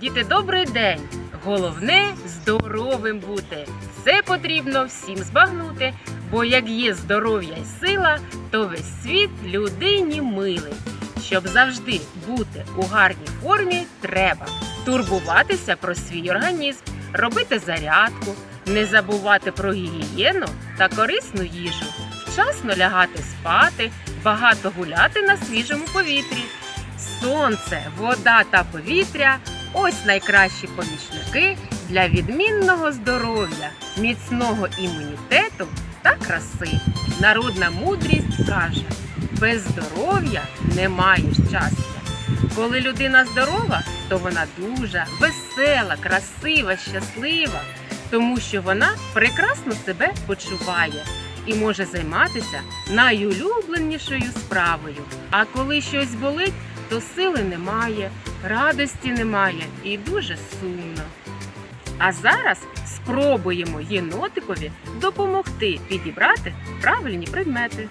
Діти, добрий день! Головне здоровим бути. Це потрібно всім збагнути, бо як є здоров'я й сила, то весь світ людині милий. Щоб завжди бути у гарній формі, треба турбуватися про свій організм, робити зарядку, не забувати про гігієну та корисну їжу, вчасно лягати спати, багато гуляти на свіжому повітрі. Сонце, вода та повітря ось найкращі помічники для відмінного здоров'я, міцного імунітету та краси. Народна мудрість каже: без здоров'я немає щастя. Коли людина здорова, то вона дуже весела, красива, щаслива, тому що вона прекрасно себе почуває і може займатися найулюбленішою справою. А коли щось болить, то сили немає, радості немає і дуже сумно. А зараз спробуємо єнотикові допомогти підібрати правильні предмети.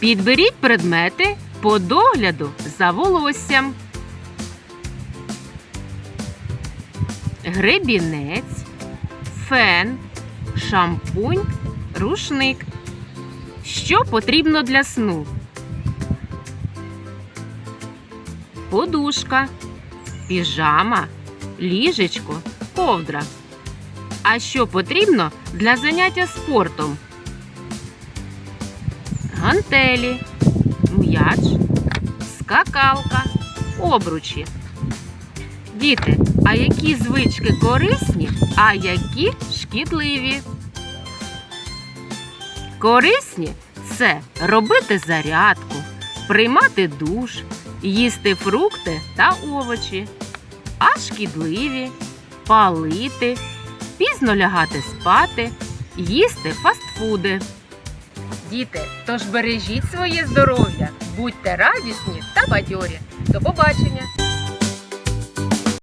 Підберіть предмети по догляду за волоссям. Гребінець, фен, шампунь, рушник. Що потрібно для сну? Подушка, піжама, ліжечко, ковдра. А що потрібно для заняття спортом? Гантелі, м'яч, скакалка, обручі. Діти, а які звички корисні, а які шкідливі? Корисні це робити зарядку, приймати душ, їсти фрукти та овочі, а шкідливі палити, пізно лягати спати, їсти фастфуди. Діти, тож бережіть своє здоров'я, будьте радісні та бадьорі. До побачення!